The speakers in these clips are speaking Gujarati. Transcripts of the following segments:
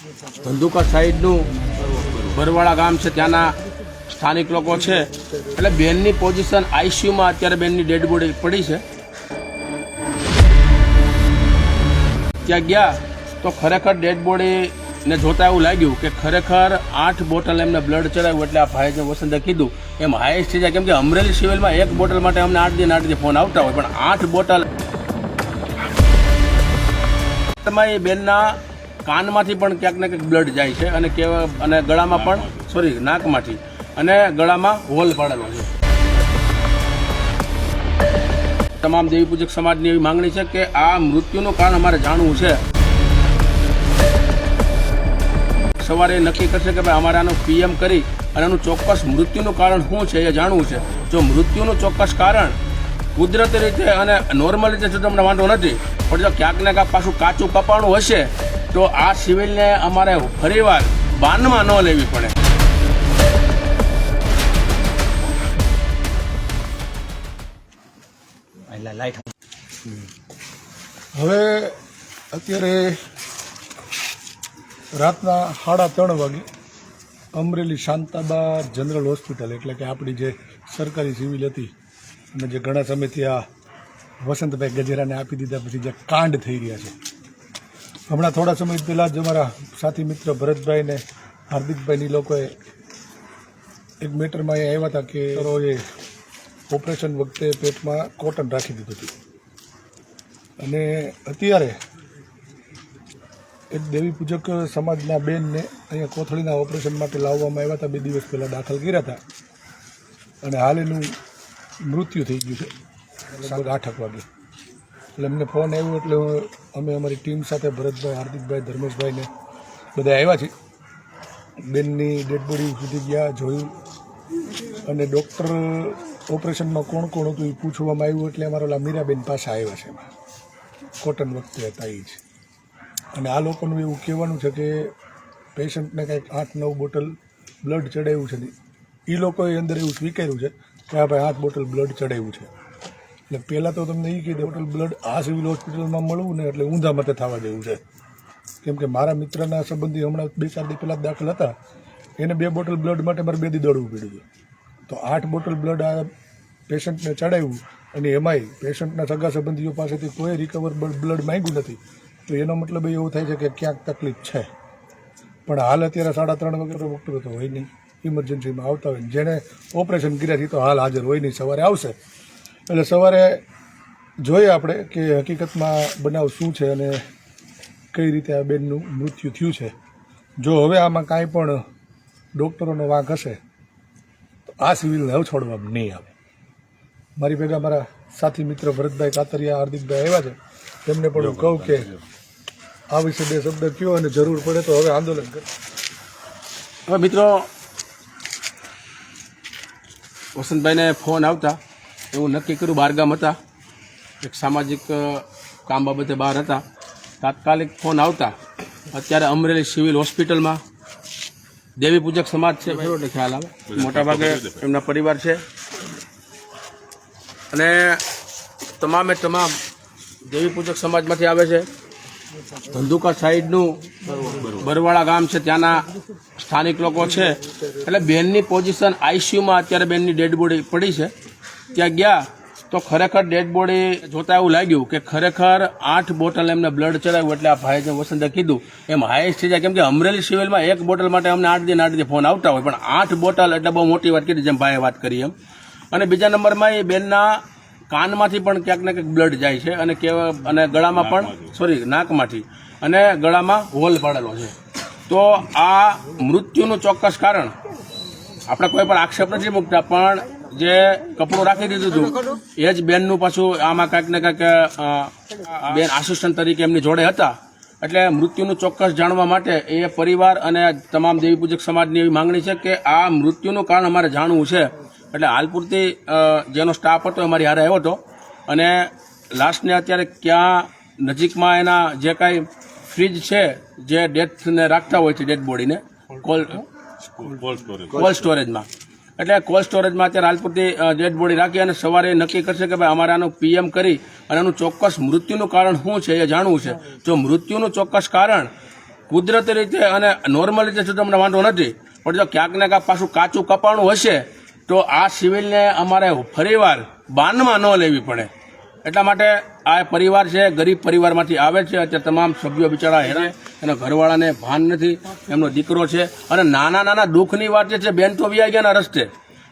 ધંધુકા સાઈડનું બરવાળા ગામ છે, ત્યાંના સ્થાનિક લોકો છે. એટલે બેનની પોઝિશન આઈસીયુમાં અત્યારે બેનની ડેડ બોડી પડી છે. ત્યાં ગયા તો ખરેખર ડેડ બોડીને જોતા એવું લાગ્યું કે ખરેખર આઠ બોટલ એમને બ્લડ ચડાવ્યું એટલે આ ભાઈ જે વસંતે કીધું, એમ હાઈએસ્ટ થઈ જાય. કેમ કે અમરેલી સિવિલમાં એક બોટલ માટે અમને આઠ દિન આઠ દિન ફોન આવતા હોય, પણ આઠ બોટલ તમારી બેનના કાનમાંથી પણ ક્યાંક ને ક્યાંક બ્લડ જાય છે અને કેવા અને ગળામાં પણ સોરી નાકમાંથી અને ગળામાં હોલ પાડેલો છે. તમામ દેવી પૂજક સમાજની એવી માંગણી છે કે આ મૃત્યુનું કારણ અમારે જાણવું છે. સવારે નક્કી કરશે કે ભાઈ અમારે આનું પીએમ કરી અને આનું ચોક્કસ મૃત્યુનું કારણ શું છે એ જાણવું છે. જો મૃત્યુનું ચોક્કસ કારણ કુદરતી રીતે અને નોર્મલ રીતે જો તમને વાંધો નથી. પણ જો ક્યાંક ને ક્યાંક પાછું કાચું કપાણું હશે તો આ સિવિલને અમારે ફરીવાર બાનમાં ન લેવી પડે. હવે અત્યારે રાતના સાડા ત્રણ વાગે અમરેલી શાંતાબા જનરલ હોસ્પિટલ એટલે કે આપણી જે સરકારી સિવિલ હતી અને જે ઘણા સમયથી આ વસંતભાઈ ગજેરાને આપી દીધા પછી જે કાંડ થઈ રહ્યા છે. હમણાં થોડા સમય પહેલાં જ અમારા સાથી મિત્ર ભરતભાઈને હાર્દિકભાઈની લોકોએ એક મેટરમાં અહીંયા આવ્યા હતા કે એ ઓપરેશન વખતે પેટમાં કોટન રાખી દીધું હતું. અને અત્યારે એક દેવી પૂજક સમાજના બેનને અહીંયા કોથળીના ઓપરેશન માટે લાવવામાં આવ્યા હતા. બે દિવસ પહેલાં દાખલ કર્યા હતા. અને હાલ એનું મૃત્યુ થઈ ગયું છે. લગભગ આઠક વાગે. એટલે અમને ફોન આવ્યો એટલે અમે અમારી ટીમ સાથે ભરતભાઈ, હાર્દિકભાઈ ધર્મેશભાઈને બધા આવ્યા છે બેનની ડેડ બોડી સુધી ગયા, જોયું. અને ડૉક્ટર ઓપરેશનમાં કોણ કોણ હતું એ પૂછવામાં આવ્યું એટલે અમારા ઓલા મીરાબેન પાસે આવ્યા છે એમાં. કોટન વખતે હતા એ જ. અને આ લોકોનું એવું કહેવાનું છે કે પેશન્ટને કંઈક આઠ નવ બોટલ બ્લડ ચડાવ્યું છે એ લોકોએ અંદર એવું સ્વીકાર્યું છે કે આ ભાઈ આઠ બોટલ બ્લડ ચડાવ્યું છે. એટલે પહેલાં તો તમને એ કીધું બોટલ બ્લડ આ સિવિલ હોસ્પિટલમાં મળવું ને એટલે ઊંધા માટે થવા જેવું છે. કેમ કે મારા મિત્રના સંબંધી હમણાં બે ચાર દી પહેલાં દાખલ હતા. એને બે બોટલ બ્લડ માટે મારે બે દી દોડવું પડ્યું તો આઠ બોટલ બ્લડ આ પેશન્ટને ચડાવ્યું અને એમાંય પેશન્ટના સગા સંબંધીઓ પાસેથી કોઈ રિકવર બ્લડ માંગ્યું નથી. તો એનો મતલબ એવો થાય છે કે ક્યાંક તકલીફ છે. પણ હાલ અત્યારે સાડા ત્રણ વાગે ડૉક્ટરો તો હોય નહીં. ઇમરજન્સીમાં આવતા હોય જેણે ઓપરેશન કર્યા છે તો હાલ હાજર હોય નહીં. સવારે આવશે. એટલે સવારે જોઈએ આપણે કે હકીકતમાં બનાવ શું છે અને કઈ રીતે આ બેનનું મૃત્યુ થયું છે. જો હવે આમાં કાંઈ પણ ડૉક્ટરોનો વાંક હશે તો આ સિવિલને હવે છોડવામાં નહીં આવે. મારી ભેગા મારા સાથી મિત્ર ભરતભાઈ કાતરિયા હાર્દિકભાઈ આવ્યા છે. તેમને પણ હું કહું કે આ વિશે બે શબ્દ કયો અને જરૂર પડે તો હવે આંદોલન કર. હવે મિત્રો વસંતભાઈને ફોન આવતા. એવું નક્કી કર્યું બહારગામ હતા. એક સામાજિક કામ બાબતે બહાર હતા. તાત્કાલિક ફોન આવતા. અત્યારે અમરેલી સિવિલ હોસ્પિટલમાં દેવી પૂજક સમાજ છે. બરોબર. ખ્યાલ આવે? મોટાભાગે એમના પરિવાર છે. અને તમામે તમામ દેવી પૂજક સમાજમાંથી આવે છે. ધંધુકા સાઈડનું બરવાળા ગામ છે. ત્યાંના સ્થાનિક લોકો છે. એટલે બેનની પોઝિશન આઈસીયુમાં અત્યારે બેનની ડેડ બોડી પડી છે. ત્યાં ગયા તો ખરેખર ડેડ બોડી જોતા એવું લાગ્યું કે ખરેખર આઠ બોટલ એમને બ્લડ ચડાવ્યું એટલે આ ભાઈ જે વસંતે કીધું એમ હાઈએસ્ટ થઈ જાય કેમ કે અમરેલી સિવિલમાં એક બોટલ માટે અમને આઠ દિન આઠ દિન ફોન આવતા હોય પણ આઠ બોટલ એટલે બહુ મોટી વાત કરી જેમ ભાઈએ વાત કરી એમ. અને બીજા નંબરમાં એ બેનના કાનમાંથી પણ ક્યાંક ને ક્યાંક બ્લડ જાય છે અને કેવા અને ગળામાં પણ સોરી નાકમાંથી. અને ગળામાં હોલ પડેલો છે. તો આ મૃત્યુનું ચોક્કસ કારણ આપણે કોઈ પણ આક્ષેપ નથી મૂકતા પણ જે કપડું રાખી દીધું હતું. એ જ બેનનું પાછું આમાં કાંઈક ને કાંઈક બેન આસિસ્ટન્ટ તરીકે એમની જોડે હતા. એટલે મૃત્યુનું ચોક્કસ જાણવા માટે એ પરિવાર અને તમામ દેવી પૂજક સમાજની એવી માંગણી છે કે આ મૃત્યુનું કારણ અમારે જાણવું છે. એટલે હાલ પૂરતી જેનો સ્ટાફ હતો એ મારી હારે આવ્યો હતો. અને લાસ્ટને અત્યારે ક્યાં નજીકમાં એના જે કાંઈ ફ્રીજ છે જે ડેથને રાખતા હોય છે ડેડ બોડીને કોલ્ડ કોલ્ડ સ્ટોરેજમાં એટલે કોલ્ડ સ્ટોરેજમાં અત્યારે હાલ પૂરતી ડેડ બોડી રાખી અને સવારે નક્કી કરશે કે ભાઈ અમારે આનું પીએમ કરી અને આનું ચોક્કસ મૃત્યુનું કારણ શું છે એ જાણવું છે. જો મૃત્યુનું ચોક્કસ કારણ કુદરતી રીતે અને નોર્મલ રીતે તમને વાંધો નથી. પણ જો ક્યાંક ને ક્યાંક પાછું કાચું કપાણું હશે તો આ સિવિલને અમારે ફરીવાર બાનમાં ન લેવી પડે. એટલા માટે આ પરિવાર છે, ગરીબ પરિવારમાંથી આવે છે, અત્યારે તમામ સભ્યો બિચારા હેરાય એના ઘરવાળાને ભાન નથી, એમનો દીકરો છે. અને નાના નાના દુઃખની વાત જે છે, બેન તો વ્યાઈ ગયા રસ્તે.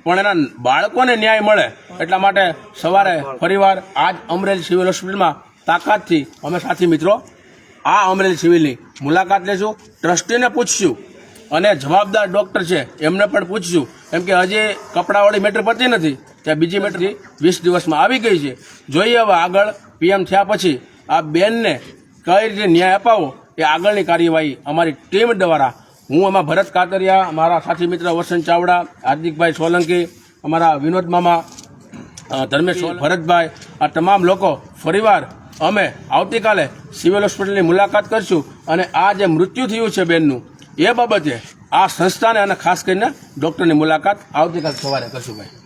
પણ એના બાળકોને ન્યાય મળે, એટલા માટે સવારે ફરીવાર આજ અમરેલી સિવિલ હોસ્પિટલમાં તાકાતથી, અમે સાથી મિત્રો, આ અમરેલી સિવિલની મુલાકાત લેશું, ટ્રસ્ટીને પૂછશું, અને જવાબદાર ડૉક્ટર છે, એમને પણ પૂછશું, કેમ કે હજી કપડાવાળી મેટર પતી નથી, ત્યાં બીજી મેટર વીસ દિવસમાં આવી ગઈ છે. જોઈએ હવે આગળ પીએમ થયા પછી આ બેનને કઈ રીતે ન્યાય અપાવો એ આગળની કાર્યવાહી અમારી ટીમ દ્વારા હું આમાં ભરત કાતરિયા મારા સાથી મિત્ર વસંત ચાવડા, હાર્દિકભાઈ સોલંકી, અમારા વિનોદ મામા ધર્મેશ ભરતભાઈ, આ તમામ લોકો ફરીવાર અમે આવતીકાલે સિવિલ હોસ્પિટલની મુલાકાત કરશું અને આ જે મૃત્યુ થયું છે બેનનું, એ બાબતે આ સંસ્થાને અને ખાસ કરીને ડૉક્ટરની મુલાકાત આવતીકાલ સવારે કરશું ભાઈ.